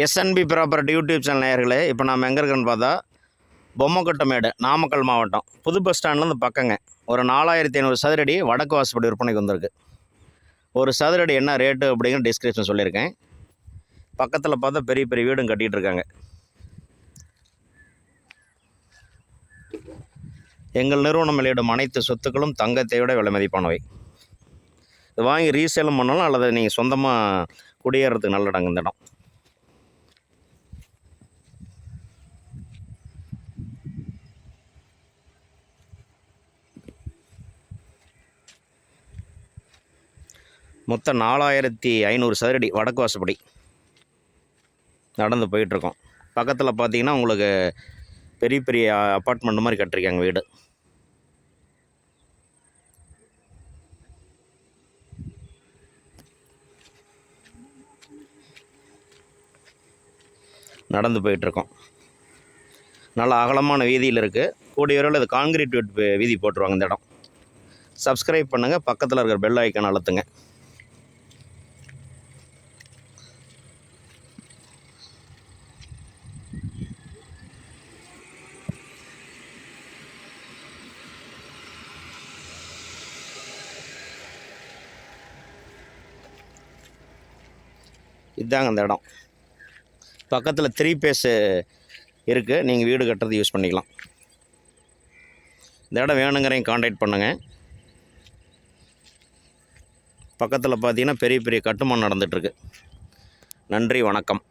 SNP property YouTube channel நேயர்களே இப்போ நம்ம எங்கே இருக்கோன்னு பார்த்தா பொம்மக்கட்டமேடு நாமக்கல் மாவட்டம். புது பஸ் ஸ்டாண்ட்லேருந்து பக்கங்க. ஒரு நாலாயிரத்தி ஐநூறு சதுரடி வடக்கு வாசப்படி விற்பனைக்கு வந்திருக்கு. ஒரு சதுரடி என்ன ரேட்டு அப்படிங்கிற டிஸ்கிரிப்ஷன் சொல்லியிருக்கேன். பக்கத்தில் பார்த்தா பெரிய பெரிய வீடும் கட்டிகிட்டு இருக்காங்க. எங்கள் நிறுவனம் வெளியிடும் அனைத்து சொத்துக்களும் தங்கத்தை விட விலை மதிப்பானவை. இது வாங்கி ரீசேலும் பண்ணலாம் அல்லது நீங்கள் சொந்தமாக குடியேறதுக்கு நல்ல இடம் இந்த இடம். மொத்தம் நாலாயிரத்தி ஐநூறு சதுரடி வடக்கு வாசப்படி நடந்து போயிட்டுருக்கோம். பக்கத்தில் பார்த்தீங்கன்னா உங்களுக்கு பெரிய பெரிய அப்பார்ட்மெண்ட் மாதிரி கட்டிருக்காங்க வீடு. நடந்து போயிட்டுருக்கோம். நல்ல அகலமான வீதியில் இருக்குது கூடிய விரைவில் இது காங்கிரீட் வீதி போட்டுருவாங்க இந்த இடம். சப்ஸ்கிரைப் பண்ணுங்கள் பக்கத்தில் இருக்கிற பெல் ஐக்கான் அழுத்துங்க. இதுதாங்க அந்த இடம். பக்கத்தில் த்ரீ பேஸு இருக்குது நீங்கள் வீடு கட்டுறது யூஸ் பண்ணிக்கலாம். இந்த இடம் வேணுங்கிறதையும் காண்டாக்ட் பண்ணுங்கள் பக்கத்தில் பார்த்தீங்கன்னா பெரிய பெரிய கட்டுமானம் நடந்துகிட்ருக்கு நன்றி வணக்கம்.